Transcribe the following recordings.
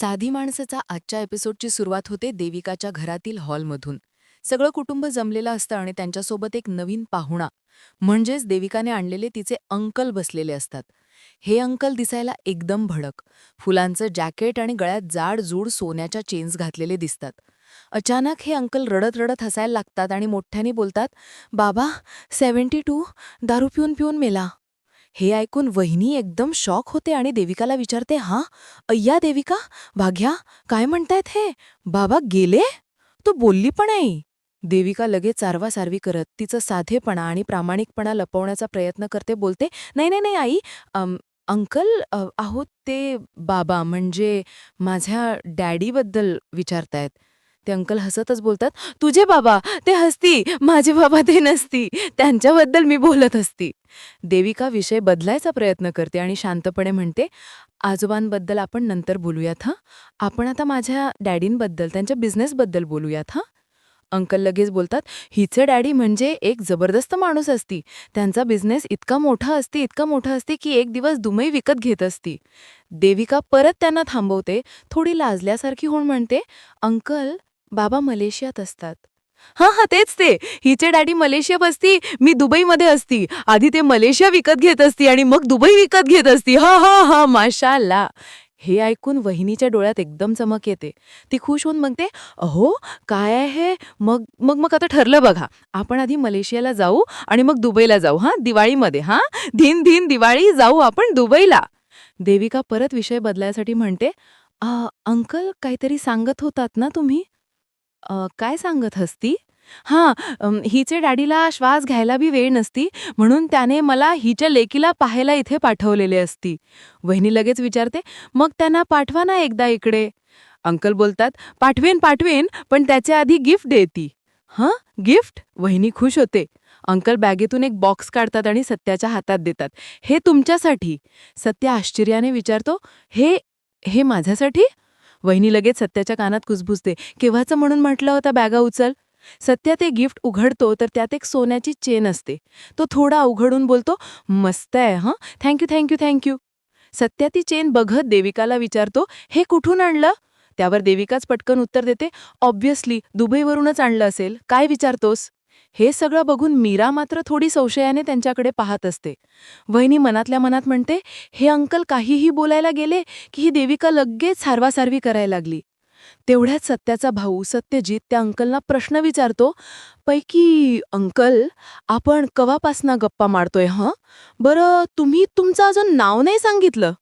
साधी माणसाचा आजच्या एपिसोडची सुरुवात होते देविकाच्या घरातील हॉलमधून. सगळं कुटुंब जमलेलं असतं आणि त्यांच्यासोबत एक नवीन पाहुणा. म्हणजेच देविकाने आणलेले तिचे अंकल बसलेले असतात. हे अंकल दिसायला एकदम भडक. फुलांचं जॅकेट आणि गळ्यात जाड जूड सोन्याच्या चेन्स घातलेले दिसतात. अचानक हे अंकल रडत रडत हसायला लागतात आणि मोठ्याने बोलतात बाबा सेव्हन्टी टू दारू पिऊन पिऊन मेला. हे ऐकून वहिनी एकदम शॉक होते आणि देविकाला विचारते हां अय्या देविका भाग्या काय म्हणतायत हे? बाबा गेले? तू बोलली पण आई देविका लगेच सारवासारवी करत तिचं साधेपणा आणि प्रामाणिकपणा लपवण्याचा प्रयत्न करते बोलते नाही नाही नाही आई अम, अंकल अ, आहो ते बाबा म्हणजे माझ्या डॅडीबद्दल विचारतायत. ते अंकल हसतच बोलतात तुझे बाबा ते हसती माझे बाबा ते नसती त्यांच्याबद्दल मी बोलत असती. देविका विषय बदलायचा प्रयत्न करते आणि शांतपणे म्हणते आजोबांबद्दल आपण नंतर बोलूयात हं? आपण आता माझ्या डॅडींबद्दल त्यांच्या बिझनेसबद्दल बोलूयात हं? अंकल लगेच बोलतात हिचे डॅडी म्हणजे एक जबरदस्त माणूस असती. त्यांचा बिझनेस इतका मोठा असती इतका मोठा असती की एक दिवस दुमई विकत घेत असती. देविका परत त्यांना थांबवते थोडी लाजल्यासारखी होऊन म्हणते अंकल बाबा मलेशियात असतात. हां हां तेच ते. हिचे डॅडी मलेशियात असती मी दुबईमध्ये असती. आधी ते मलेशिया विकत घेत असती आणि मग दुबई विकत घेत असती. हा हा हा माशाला हे ऐकून वहिनीच्या डोळ्यात एकदम चमक येते. ती खुश होऊन म्हणते अहो काय आहे? मग मग मग आता ठरलं बघा. आपण आधी मलेशियाला जाऊ आणि मग दुबईला जाऊ हां? दिवाळीमध्ये हां? धीन धीन दिवाळी जाऊ आपण दुबईला. देविका परत विषय बदलायसाठी म्हणते अंकल काहीतरी सांगत होतात ना तुम्ही? "अ, काय सांगत असती? हां हिचे डॅडीला श्वास घ्यायला बी वेळ नसती म्हणून त्याने मला हिच्या लेकीला पाहायला इथे पाठवलेले असती. वहिनी लगेच विचारते मग त्यांना पाठवा ना एकदा इकडे. अंकल बोलतात पाठवेन पाठवेन पण त्याच्या आधी गिफ्ट देती. हं? गिफ्ट? वहिनी खुश होते. अंकल बॅगेतून एक बॉक्स काढतात आणि सत्याच्या हातात देतात. हे तुमच्यासाठी. सत्य आश्चर्याने विचारतो हे हे माझ्यासाठी? वहिनी लगेच सत्याच्या कानात कुजबुजते. केव्हाचं म्हणून म्हटलं होता बॅगा उचल. सत्या ते गिफ्ट उघडतो तर त्यात एक सोन्याची चेन असते. तो थोडा उघडून बोलतो मस्त आहे हं? थँक्यू थँक्यू थँक्यू सत्या ती चेन बघत देविकाला विचारतो हे कुठून आणलं? त्यावर देविकाच पटकन उत्तर देते ऑब्व्हियसली दुबईवरूनच आणलं असेल. काय विचारतोस? हे सगळं बघून मीरा मात्र थोडी संशयाने त्यांच्याकडे पाहत असते. वहिनी मनातल्या मनात म्हणते हे अंकल काहीही बोलायला गेले की ही देविका लगेच सारवासारवी करायला लागली. तेवढ्याच सत्याचा भाऊ सत्यजित त्या अंकलना प्रश्न विचारतो पैकी अंकल आपण कवापासनं गप्पा मारतोय हं? बरं तुम्ही तुमचं अजून नाव नाही सांगितलं?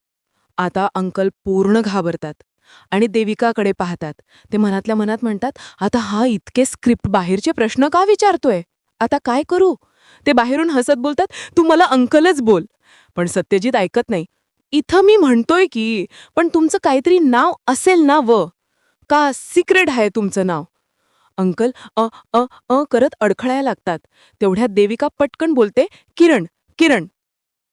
आता अंकल पूर्ण घाबरतात. आणि देविकाकडे पाहतात. ते मनातल्या मनात म्हणतात आता हा इतके स्क्रिप्ट बाहेरचे प्रश्न का विचारतोय? आता काय करू? ते बाहेरून हसत बोलतात तू मला अंकलच बोल. पण सत्यजित ऐकत नाही. इथं मी म्हणतोय की पण तुमचं काहीतरी नाव असेल ना व? का सिक्रेट आहे तुमचं नाव? अंकल अ अ अ करत अडखळायला लागतात. तेवढ्यात देविका पटकन बोलते किरण किरण.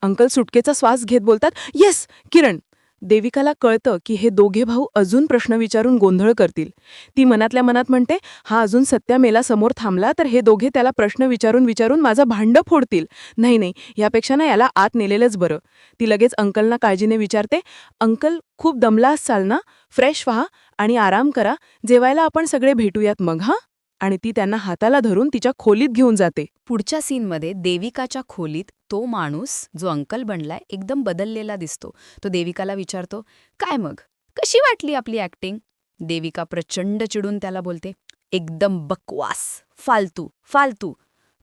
अंकल सुटकेचा श्वास घेत बोलतात येस किरण. देविकाला कळतं की हे दोघे भाऊ अजून प्रश्न विचारून गोंधळ करतील. ती मनातल्या मनात म्हणते हा अजून सत्या मेला समोर थांबला तर हे दोघे त्याला प्रश्न विचारून विचारून माझं भांडं फोडतील. नाही नाही यापेक्षा ना याला आत नेलेलंच बरं. ती लगेच अंकलना काळजीने विचारते अंकल खूप दमला असाल ना फ्रेश व्हा आणि आराम करा. जेवायला आपण सगळे भेटूयात मग हां? आणि ती त्यांना हाताला धरून तिच्या खोलीत घेऊन जाते. पुढच्या सीनमध्ये देविकाच्या खोलीत तो माणूस जो अंकल बनलाय एकदम बदललेला दिसतो. तो देविकाला विचारतो काय मग? कशी वाटली आपली ॲक्टिंग देविका प्रचंड चिडून त्याला बोलते एकदम बकवास फालतू फालतू.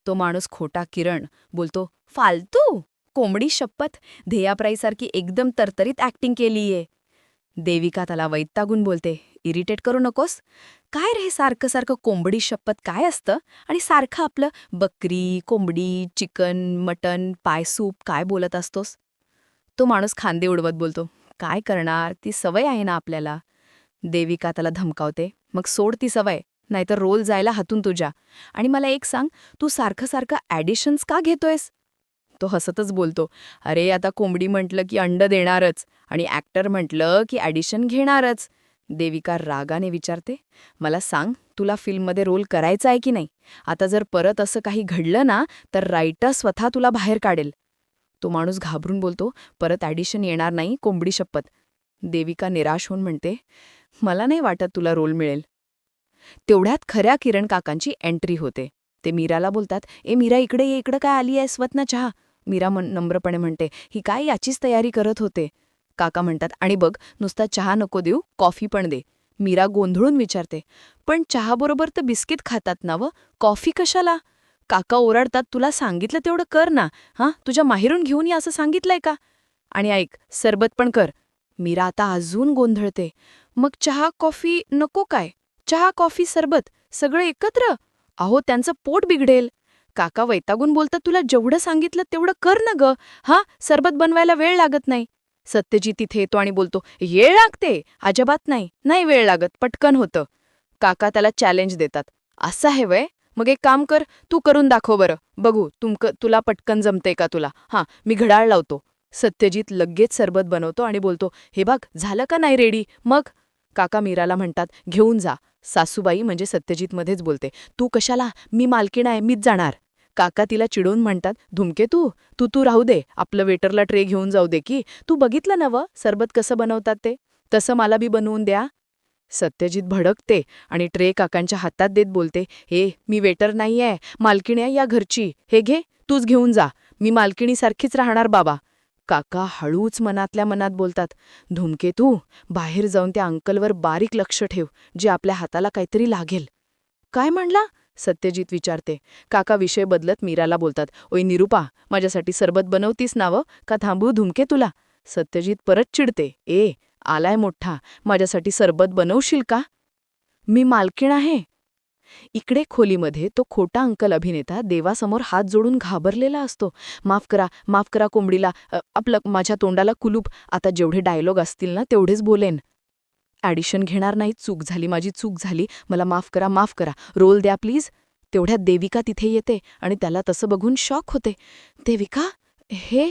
तो माणूस खोटा किरण बोलतो फालतू? कोंबडी शपथ? ध्येयाप्राईसारखी एकदम तरतरीत ॲक्टिंग केलीये. देविका त्याला वैतागून बोलते इरिटेट करू नकोस. काय रे सारखं सारखं कोंबडी शपथ काय असतं? आणि सारखं आपलं बकरी कोंबडी चिकन मटन पाय सूप काय बोलत असतोस? तो माणूस खांदे उडवत बोलतो काय करणार? ती सवय आहे ना आपल्याला. देविका त्याला धमकावते मग सोड ती सवय नाहीतर रोल जायला हातून तुझ्या. आणि मला एक सांग तू सारखं सारखं ॲडिशन्स का घेतोयस? तो हसतच बोलतो. अरे आता कोंबडी म्हटलं की अंड देणारच आणि ॲक्टर म्हटलं की ॲडिशन घेणारच. देविका रागाने विचारते मला सांग तुला फिल्ममध्ये रोल करायचा आहे की नाही? आता जर परत असं काही घडलं ना तर रायटर स्वतः तुला बाहेर काढेल. तो माणूस घाबरून बोलतो परत ॲडिशन येणार नाही कोंबडी शपथ. देविका निराश होऊन म्हणते मला नाही वाटत तुला रोल मिळेल. तेवढ्यात खऱ्या किरण काकांची एंट्री होते. ते मीराला बोलतात ए मीरा इकडे ये इकडं काय आली आहे स्वत चहा. मीरा मन नम्रपणे म्हणते ही काय याचीच तयारी करत होते? काका म्हणतात आणि बघ नुसता चहा नको देऊ कॉफी पण दे. मीरा गोंधळून विचारते पण चहाबरोबर तर बिस्किट खातात ना व? कॉफी कशाला? काका ओरडतात तुला सांगितलं तेवढं कर ना हां? तुझ्या माहेरून घेऊन या असं सांगितलंय का? आणि ऐक सरबत पण कर. मीरा आता अजून गोंधळते मग चहा कॉफी नको काय? चहा कॉफी सरबत सगळं एकत्र? अहो त्यांचं पोट बिघडेल. काका वैतागून बोलतात तुला जेवढं सांगितलं तेवढं कर ना ग. हा सरबत बनवायला वेळ लागत नाही. सत्यजी तिथे येतो आणि बोलतो येळ लागते. अजिबात नाही नाही वेळ लागत पटकन होतं. काका त्याला चॅलेंज देतात असं आहे वय मग एक काम कर तू करून दाखव बरं. बघू तुमक तुला पटकन जमते का तुला? हां मी घडाळ लावतो. सत्यजित लगेच सरबत बनवतो आणि बोलतो हे बघ झालं का नाही रेडी मग? काका मीराला म्हणतात घेऊन जा. सासूबाई म्हणजे सत्यजितमध्येच बोलते तू कशाला? मी मालकीण आहे मीच जाणार. काका तिला चिडून म्हणतात धुमके तू? तू तू राहू दे. आपलं वेटरला ट्रे घेऊन जाऊ दे की. तू बघितलं नवं सरबत कसं बनवतात ते? तसं मला बी बनवून द्या. सत्यजित भडकते आणि ट्रे काकांच्या हातात देत बोलते हे मी वेटर नाहीये. मालकिणी आहे या घरची. हे घे तूच घेऊन जा. मी मालकिणीसारखीच राहणार बाबा. काका हळूच मनातल्या मनात बोलतात धुमके तू बाहेर जाऊन त्या अंकलवर बारीक लक्ष ठेव. जे आपल्या हाताला काहीतरी लागेल. काय म्हणला? सत्यजित विचारते काका विषय बदलत मीराला बोलतात. ओय निरुपा माझ्यासाठी सरबत बनवतीस नावं? का थांबू धुमके तुला? सत्यजित परत चिडते ए आलाय मोठा. माझ्यासाठी सरबत बनवशील का? मी मालकीण आहे. इकडे खोलीमध्ये तो खोटा अंकल अभिनेता देवासमोर हात जोडून घाबरलेला असतो. माफ करा माफ करा कोंबडीला. आपलं माझ्या तोंडाला कुलूप. आता जेवढे डायलॉग असतील ना तेवढेच बोलेन. ॲडिशन घेणार नाही. चूक झाली माझी चूक झाली. मला माफ करा माफ करा. रोल द्या प्लीज. तेवढ्यात देविका तिथे येते आणि त्याला तसं बघून शॉक होते. देविका हे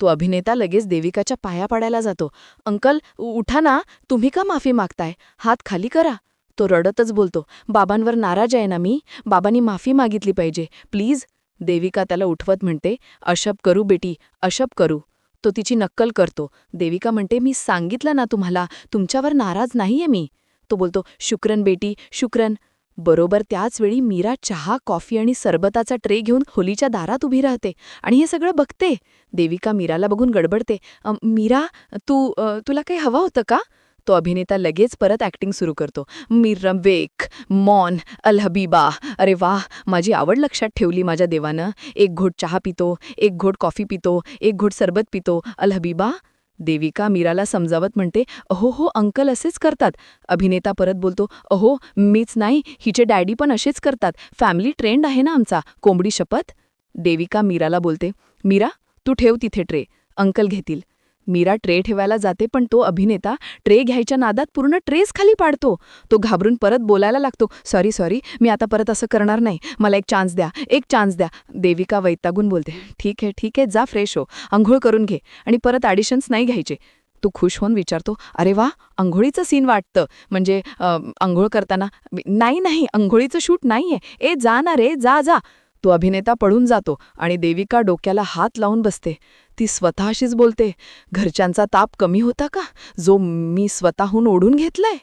तो अभिनेता लगेच देविकाच्या पाया पाडायला जातो. अंकल उ- उठा ना. तुम्ही का माफी मागताय? हात खाली करा. तो रडतच बोलतो. बाबांवर नाराज आहे ना मी? बाबांनी माफी मागितली पाहिजे. प्लीज. देविका त्याला उठवत म्हणते अशप करू बेटी अशप करू. तो तिची नक्कल करतो. देविका म्हणते मी सांगितलं ना तुम्हाला तुमच्यावर नाराज नाहीये मी. तो बोलतो शुक्रन बेटी शुक्रन. बरोबर त्याच वेळी मीरा चहा कॉफी आणि सरबताचा ट्रे घेऊन खोलीच्या दारात उभी राहते आणि हे सगळं बघते. देविका मीराला बघून गडबडते. मीरा तू तुला काही हवं होतं का? तो अभिनेता लगेच परत ॲक्टिंग सुरू करतो. मिरवेक मॉन अल हबीबा. अरे वाह माझी आवड लक्षात ठेवली माझ्या देवानं. एक घोट चहा पितो एक घोट कॉफी पितो एक घोट सरबत पितो. अल हबीबा देविका मीराला समजावत म्हणते अहो हो अंकल असेच करतात. अभिनेता परत बोलतो अहो मीच नाही हिचे डॅडी पण असेच करतात. फॅमिली ट्रेंड आहे ना आमचा. कोंबडी शपथ? देविका मीराला बोलते मीरा तू ठेव तिथे ट्रे. अंकल घेतील. मीरा ट्रे ठेवायला जाते पण तो अभिनेता ट्रे घ्यायच्या नादात पूर्ण ट्रेस खाली पाडतो. तो घाबरून परत बोलायला लागतो सॉरी सॉरी मी आता परत असं करणार नाही. मला एक चान्स द्या एक चान्स द्या. देविका वैतागून बोलते ठीक आहे ठीक आहे जा फ्रेश हो आंघोळ करून घे. आणि परत ॲडिशन्स नाही घ्यायचे. तू खुश होऊन विचारतो अरे वा आंघोळीचं सीन वाटतं. म्हणजे आंघोळ करताना नाही नाही आंघोळीचं शूट नाहीये. ए जा ना रे जा जा. तो अभिनेता पळून जातो आणि देविका डोक्याला हात लावून बसते. ती स्वतःशीच बोलते घरच्यांचा ताप कमी होता का? जो मी स्वतःहून ओढून घेतलाय.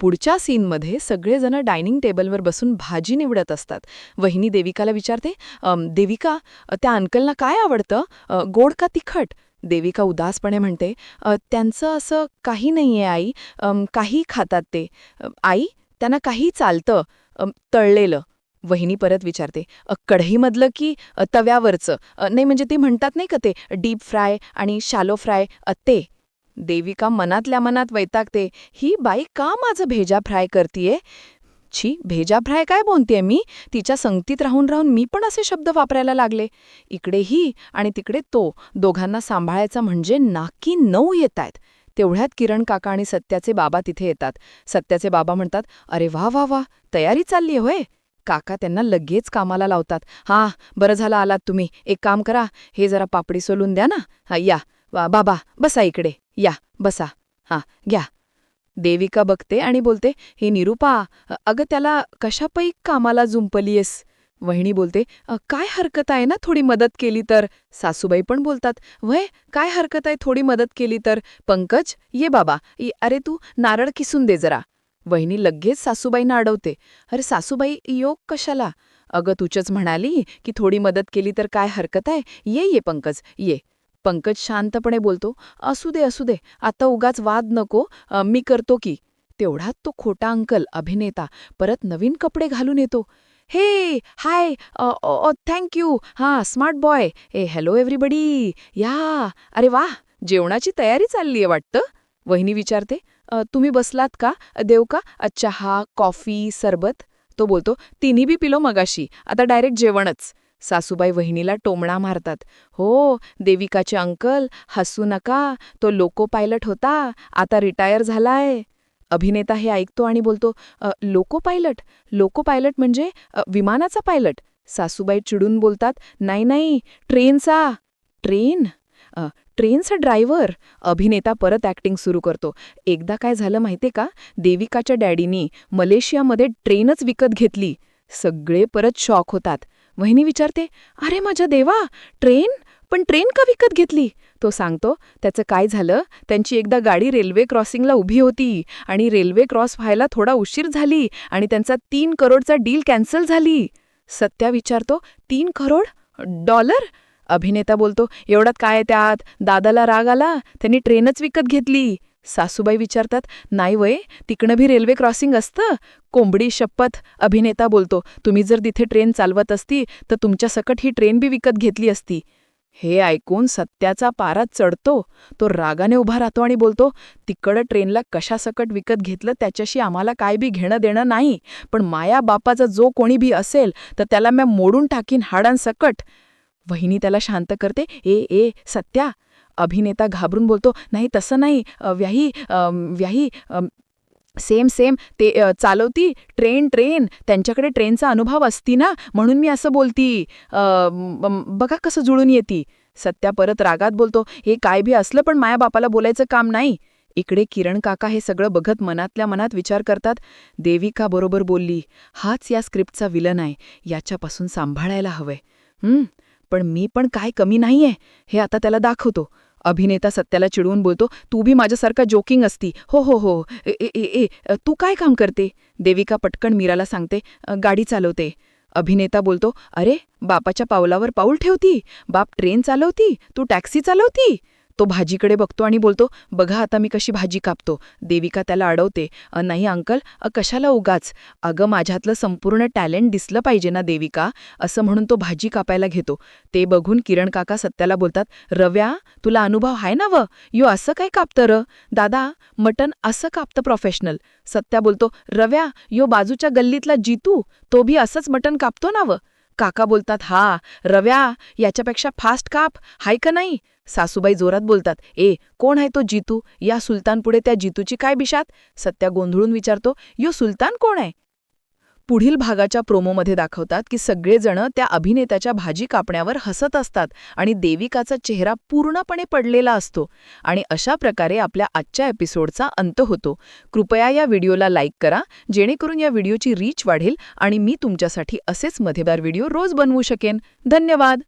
पुढच्या सीनमध्ये सगळेजण डायनिंग टेबलवर बसून भाजी निवडत असतात. वहिनी देविकाला विचारते देविका त्या अंकलना काय आवडतं? गोड का तिखट? देविका उदासपणे म्हणते त्यांचं असं काही नाहीये आई. काही खातात ते. आई त्यांना काही चालतं. तळलेलं. वहिनी परत विचारते कढईमधलं की तव्यावरचं? नाही म्हणजे ते म्हणतात नाही का ते डीप फ्राय आणि शालो फ्राय? ते. देविका मनातल्या मनात वैतागते ही बाई का माझं भेजा फ्राय करतीये? छी भेजा फ्राय काय बोलतेय मी? तिच्या संगतीत राहून राहून मी पण असे शब्द वापरायला लागले. इकडे ही आणि तिकडे तो दोघांना सांभाळायचं म्हणजे नाकी नऊ येत आहेत. तेवढ्यात किरण काका आणि सत्याचे बाबा तिथे येतात. सत्याचे बाबा म्हणतात अरे वा वा वा तयारी चालली आहे होय. काका त्यांना लगेच कामाला लावतात. हा बरं झालं आलात तुम्ही. एक काम करा हे जरा पापडी सोलून द्या ना. हा या. वा बाबा बसा इकडे. या बसा. हा घ्या. देविका बघते आणि बोलते हे निरुपा अगं त्याला कशापैक कामाला जुंपलीयस? वहिणी बोलते काय हरकत आहे ना थोडी मदत केली तर? सासूबाई पण बोलतात वय काय हरकत आहे थोडी मदत केली तर? पंकज ये बाबा. ये, अरे तू नारळ किसून दे जरा. वहिनी लगेच सासूबाईंना अडवते अरे सासूबाई योग कशाला? अगं तुझच म्हणाली की थोडी मदत केली तर काय हरकत आहे? ये ये पंकज ये. पंकज शांतपणे बोलतो असू दे असू दे आता उगाच वाद नको मी करतो की. तेवढ्यात तो खोटा अंकल अभिनेता परत नवीन कपडे घालून येतो. हे हाय थँक्यू हां स्मार्ट बॉय. ए हॅलो एव्हरीबडी. या अरे वा जेवणाची तयारी चालली आहे वाटतं? वहिनी विचारते. तुम्ही बसलात का? देऊ का? चहा कॉफी सरबत? तो बोलतो तिन्ही बी पिलो मगाशी. आता डायरेक्ट जेवणच. सासूबाई वहिनीला टोमणा मारतात. हो देविकाचे अंकल हसू नका. तो लोको पायलट होता. आता रिटायर झालाय. अभिनेता हे ऐकतो आणि बोलतो लोको पायलट? लोको पायलट म्हणजे विमानाचा पायलट? सासूबाई चिडून बोलतात नाही नाही ट्रेनचा. ट्रेन? अ, ट्रेनचा ड्रायव्हर. अभिनेता परत ॲक्टिंग सुरू करतो. एकदा काय झालं माहिती का? देविकाच्या डॅडीनी मलेशियामध्ये ट्रेनच विकत घेतली. सगळे परत शॉक होतात. वहिनी विचारते अरे माझ्या देवा ट्रेन? पण ट्रेन का विकत घेतली? तो सांगतो त्याचं काय झालं? त्यांची एकदा गाडी रेल्वे क्रॉसिंगला उभी होती आणि रेल्वे क्रॉस व्हायला थोडा उशीर झाली आणि त्यांचा तीन करोडचा डील कॅन्सल झाली. सत्या विचारतो तीन करोड? डॉलर? अभिनेता बोलतो एवढ्यात काय त्यात? दादाला राग आला? त्यांनी ट्रेनच विकत घेतली. सासूबाई विचारतात नाही वय तिकडं भी रेल्वे क्रॉसिंग असतं? कोंबडी शपथ अभिनेता बोलतो तुम्ही जर तिथे ट्रेन चालवत असती तर तुमच्या सकट ही ट्रेन बी विकत घेतली असती. हे ऐकून सत्याचा पारा चढतो. तो रागाने उभा राहतो आणि बोलतो तिकडं ट्रेनला कशासकट विकत घेतलं त्याच्याशी आम्हाला काय बी घेणं देणं नाही. पण माया बापाचा जो कोणी बी असेल तर त्याला मी मोडून टाकीन हाडांसकट. वहिनी त्याला शांत करते ए ए सत्या अभिनेता घाबरून बोलतो नाही तसं नाही व्याही व्याही सेम सेम ते चालवती ट्रेन ट्रेन त्यांच्याकडे ट्रेनचा अनुभव असती ना म्हणून मी असं बोलती बघा कसं जुळून येती. सत्या परत रागात बोलतो हे काय बी असलं पण माया बापाला बोलायचं काम नाही. इकडे किरण काका हे सगळं बघत मनातल्या मनात विचार करतात. देविका बरोबर बोलली हाच या स्क्रिप्टचा विलन आहे याच्यापासून सांभाळायला हवंय. हं, पण मी पण काय कमी नाहीये हे आता त्याला दाखवतो. अभिनेता सत्याला चिडवून बोलतो तू बी माझ्यासारखा जोकिंग असती. हो हो हो. ए ए ए ए, तू काय काम करते? देविका पटकन मीराला सांगते गाडी चालवते. अभिनेता बोलतो अरे बापाच्या पावलावर पाऊल ठेवती? बाप ट्रेन चालवती? तू टॅक्सी चालवती? तो भाजीकडे बघतो आणि बोलतो बघा आता मी कशी भाजी कापतो. देविका त्याला अडवते. "अ, नाही अंकल अ, कशाला उगाच? अगं माझ्यातलं संपूर्ण टॅलेंट दिसलं पाहिजे ना देविका. असं म्हणून तो भाजी कापायला घेतो. ते बघून किरण काका सत्याला बोलतात रव्या तुला अनुभव आहे ना व? यो असं काय कापतं र? दादा मटन असं कापतं प्रोफेशनल सत्या बोलतो रव्या यो बाजूच्या गल्लीतला जितू तो भी असंच मटन कापतो ना व? काका बोलतात हा रव्या याच्यापेक्षा फास्ट काप हाय का नाही? सासूबाई जोरात बोलतात ए कोण आहे तो जितू? या सुलतानपुढे त्या जितूची काय बिशात? सत्या गोंधळून विचारतो यो सुलतान कोण आहे? पुढील भागाच्या प्रोमोमध्ये दाखवतात की सगळेजण त्या अभिनेत्याच्या भाजी कापण्यावर हसत असतात आणि देविकाचा चेहरा पूर्णपणे पडलेला असतो. आणि अशा प्रकारे आपल्या आजच्या एपिसोडचा अंत होतो. कृपया या व्हिडिओला लाईक करा जेणेकरून या व्हिडिओची रीच वाढेल आणि मी तुमच्यासाठी असेच मधेदार व्हिडिओ रोज बनवू शकेन. धन्यवाद!